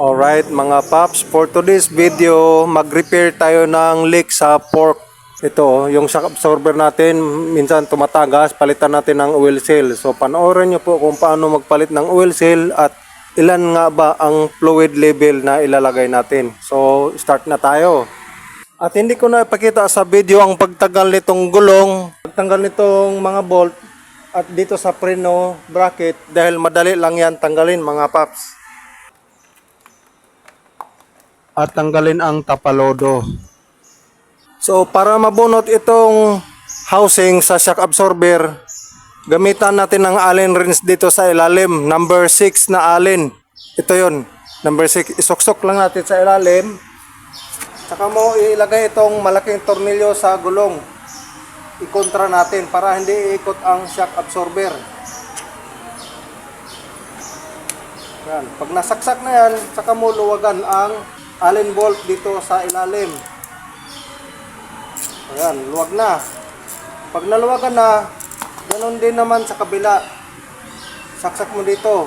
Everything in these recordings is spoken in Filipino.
Alright mga paps, for today's video, mag-repair tayo ng leak sa fork. Ito, yung shock absorber natin, minsan tumatagas, palitan natin ng oil seal. So panoorin nyo po kung paano magpalit ng oil seal at ilan nga ba ang fluid level na ilalagay natin. So start na tayo. At hindi ko na ipakita sa video ang pagtagal nitong gulong, pagtanggal nitong mga bolt at dito sa preno bracket dahil madali lang yan tanggalin mga paps. At tanggalin ang tapalodo. So para mabunot itong housing sa shock absorber, gamitan natin ng allen wrench dito sa ilalim, number 6 na allen. Ito yon number 6. Isuksok lang natin sa ilalim. Saka mo ilagay itong malaking tornilyo sa gulong. Ikontra natin para hindi iikot ang shock absorber. Yan. Pag nasaksak na yan, saka mo luwagan ang allen bolt dito sa ilalim. Ayan, luwag na. Pag naluwagan na, ganun din naman sa kabila. Saksak mo dito.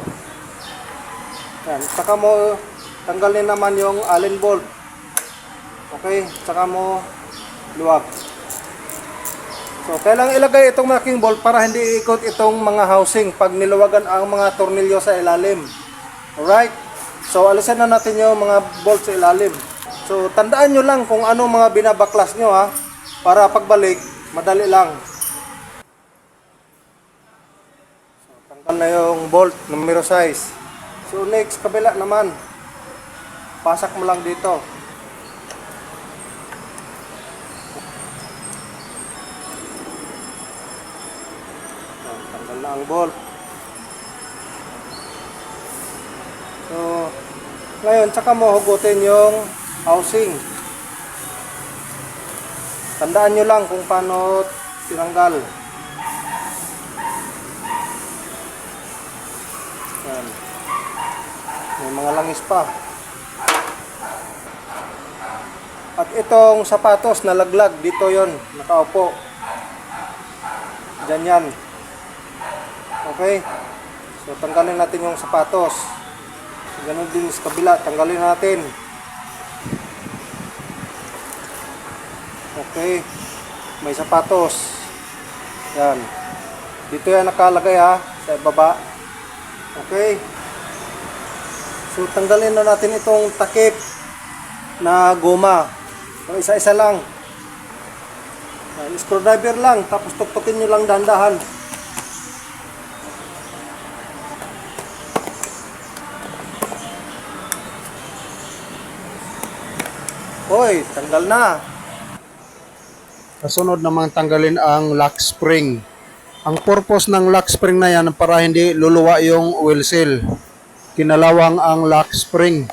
Yan, saka mo tanggalin naman yung allen bolt. Okay, saka mo luwag. So, kailangan ilagay itong malaking bolt para hindi iikot itong mga housing pag niluwagan ang mga tornilyo sa ilalim. Alright? So, alisan na natin yung mga bolt sa ilalim. So, tandaan nyo lang kung ano mga binabaklas nyo ha. Para pagbalik, madali lang. So, tanggal na yung bolt, numero size. So, next, kabila naman. Pasak mo lang dito. Oh, tanggal na ang bolt. Ngayon, tsaka mo hugutin yung housing. Tandaan nyo lang kung paano tinanggal. Yan. May mga langis pa. At itong sapatos na laglag, dito yon nakaupo. Diyan yan. Okay? So, tanggalin natin yung sapatos. Ganun din sa kabila, tanggalin natin. Okay. May sapatos. Yan. Dito yan nakalagay ha, sa baba. Okay. So, tanggalin na natin itong takip na goma. So, isa-isa lang. Yan, screwdriver lang, tapos tuktukin nyo lang dahan-dahan. Hoy, tanggal na. Kasunod namang tanggalin ang lock spring. Ang purpose ng lock spring na yan para hindi luluwa yung oil seal. Kinalawang ang lock spring.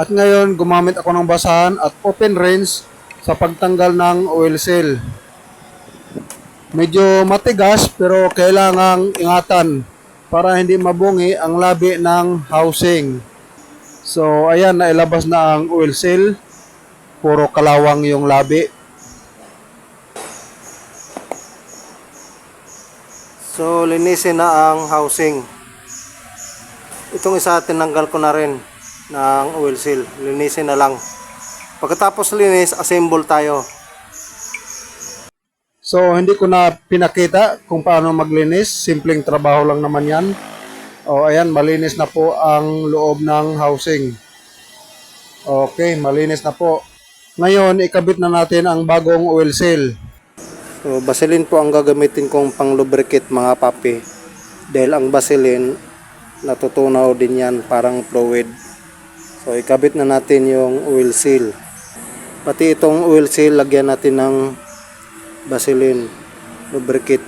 At ngayon, gumamit ako ng basahan at open wrench sa pagtanggal ng oil seal. Medyo matigas pero kailangang ingatan para hindi mabungi ang labi ng housing. So, ayan, nailabas na ang oil seal. Puro kalawang yung labi. So, linisin na ang housing. Itong isa, tinanggal ko na rin ng oil seal. Linisin na lang. Pagkatapos linis, assemble tayo. So, hindi ko na pinakita kung paano maglinis. Simpleng trabaho lang naman yan. O, ayan, malinis na po ang loob ng housing. Okay, malinis na po. Ngayon, ikabit na natin ang bagong oil seal. So, Vaseline po ang gagamitin kong pang lubricate mga papi. Dahil ang Vaseline, natutunaw din yan, parang fluid. So, ikabit na natin yung oil seal. Pati itong oil seal, lagyan natin ng Vaseline lubricate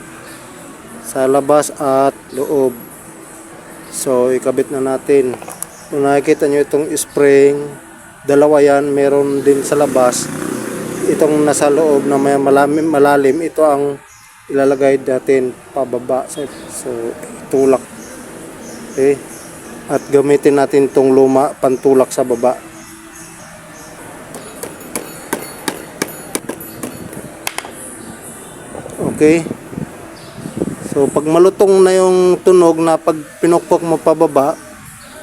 sa labas at loob. So, ikabit na natin. Kung nakikita nyo itong spring, dalawa yan, meron din sa labas. Itong nasa loob na may malalim, malalim, ito ang ilalagay natin pababa. So, so tulak. Okay. At gamitin natin itong luma, pantulak sa baba. Okay. So pag malutong na yung tunog na pag pinukpok mo pababa,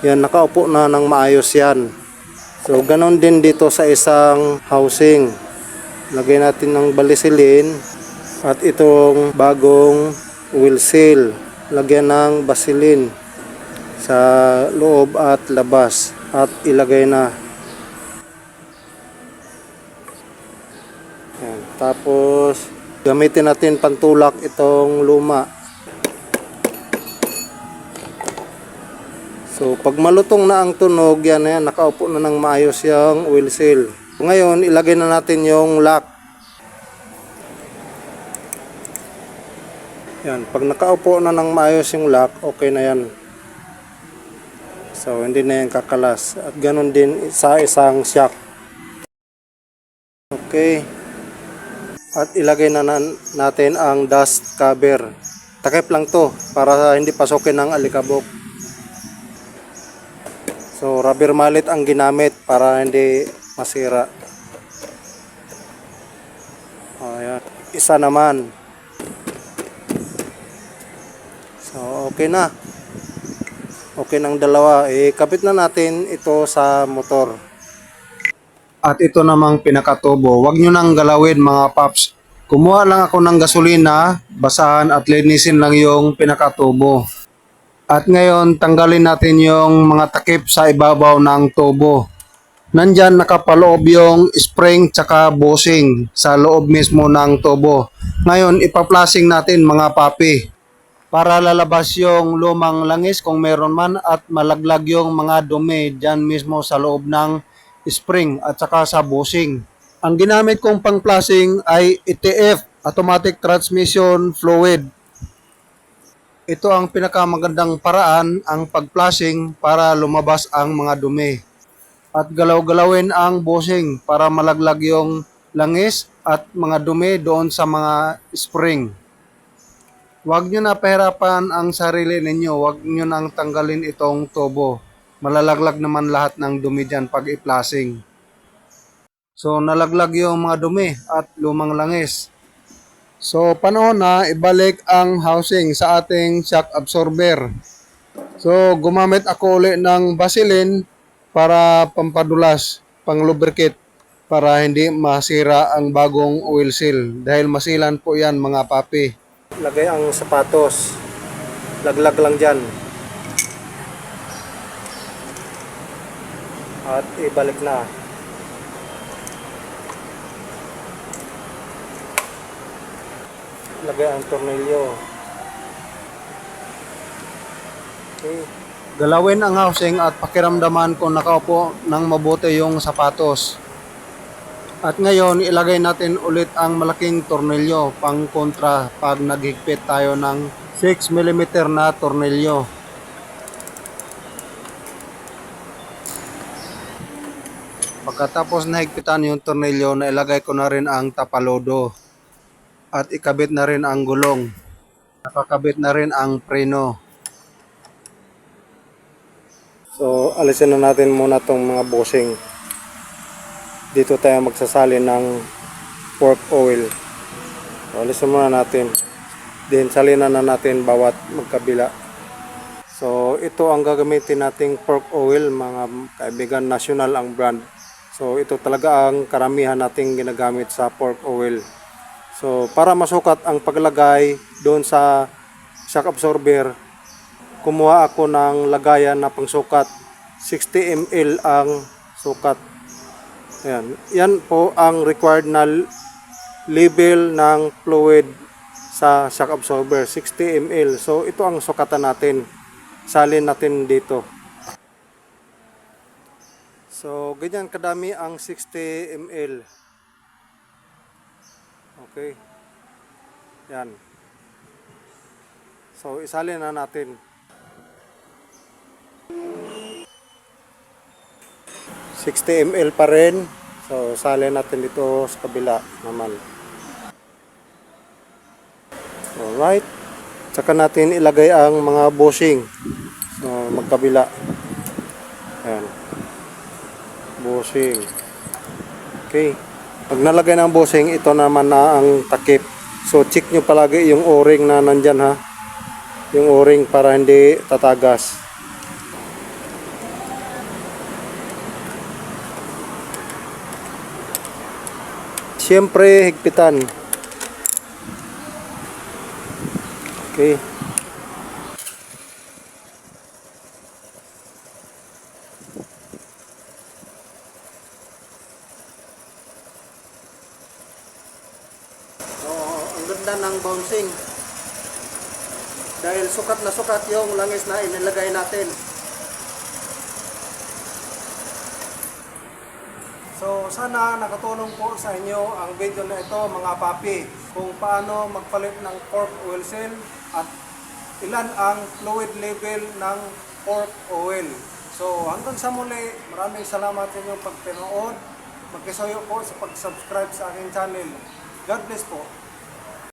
Yan, nakaupo na ng maayos yan. So, ganon din dito sa isang housing. Lagay natin ng balisilin at itong bagong wheel seal. Lagyan ng basilin sa loob at labas at ilagay na. Yan. Tapos, gamitin natin pantulak itong luma. So, pag malutong na ang tunog, yan, yan nakaupo na ng maayos yung wheel seal. Ngayon, ilagay na natin yung lock. Yan, pag nakaupo na ng maayos yung lock, okay na yan. So, hindi na yan kakalas. At ganun din sa isang shock. Okay. At ilagay na nan- natin ang dust cover. Takip lang to para hindi pasukin ng alikabok. So, rubber mallet ang ginamit para hindi masira. Ayan. Isa naman. So, okay na. Okay ng dalawa. Eh, kapit na natin ito sa motor. At ito namang pinakatubo. Huwag nyo nang galawin mga paps. Kumuha lang ako ng gasolina, basahan at linisin lang yung pinakatubo. At ngayon, tanggalin natin yung mga takip sa ibabaw ng tubo. Nandyan nakapaloob yung spring tsaka bushing sa loob mismo ng tubo. Ngayon, ipaplasing natin mga papi para lalabas yung lumang langis kung meron man at malaglag yung mga dumi dyan mismo sa loob ng spring at saka sa bushing. Ang ginamit kong pang-plasing ay ETF, Automatic Transmission Fluid. Ito ang pinakamagandang paraan ang pag-flushing para lumabas ang mga dumi. At galaw-galawin ang bushing para malaglag yung langis at mga dumi doon sa mga spring. Huwag nyo na pahirapan ang sarili ninyo. Huwag nyo nang tanggalin itong tubo. Malalaglag naman lahat ng dumi dyan pag i-flushing. So, nalaglag yung mga dumi at lumang langis. So, panahon na ibalik ang housing sa ating shock absorber. So, gumamit ako uli ng Vaseline para pampadulas, pang lubricate para hindi masira ang bagong oil seal dahil masilan po yan mga papi. Lagay ang sapatos. Laglag lang dyan. At ibalik na. Lagay ang tornilyo. Okay. Galawin ang housing at pakiramdaman kung nakaupo ng mabuti yung sapatos. At ngayon, ilagay natin ulit ang malaking tornilyo pang kontra pag naghigpit tayo ng 6 mm na tornilyo. Pagkatapos nahigpitan yung tornilyo, nailagay ko na rin ang tapalodo at ikabit na rin ang gulong. Nakakabit na rin ang preno. So, alisin na natin muna tong mga bushing. Dito tayo magsasalin ng pork oil. So, alisin muna natin. Then, salinan na natin bawat magkabila. So, ito ang gagamitin nating pork oil, mga kaibigan, national ang brand. So, ito talaga ang karamihan nating ginagamit sa pork oil. So, para masukat ang paglagay doon sa shock absorber, kumuha ako ng lagayan na pangsukat. 60 ml ang sukat. Ayan. Yan po ang required na level ng fluid sa shock absorber. 60 ml. So, ito ang sukatan natin. Salin natin dito. So, ganyan kadami ang 60 ml. Okay. Yan. So, isalin na natin. 60 ml pa rin. So, salin natin dito sa kabila naman. Alright. Tsaka natin ilagay ang mga bushing. So, magkabila. Ayan. Bushing. Okay. Pag nalagay ng bossing, ito naman na ang takip. So check nyo palagi yung o-ring na nandyan ha. Yung o-ring para hindi tatagas. Siyempre, higpitan. Okay. Ang ganda ng bouncing. Dahil sukat na sukat yung langis na inilagay natin. So, sana nakatulong po sa inyo ang video na ito mga papi kung paano magpalit ng cork oil seal at ilan ang fluid level ng cork oil. So, hanggang sa muli, maraming salamat sa inyong pagpanood. Magkisuyo po sa pag-subscribe sa aking channel. God bless po.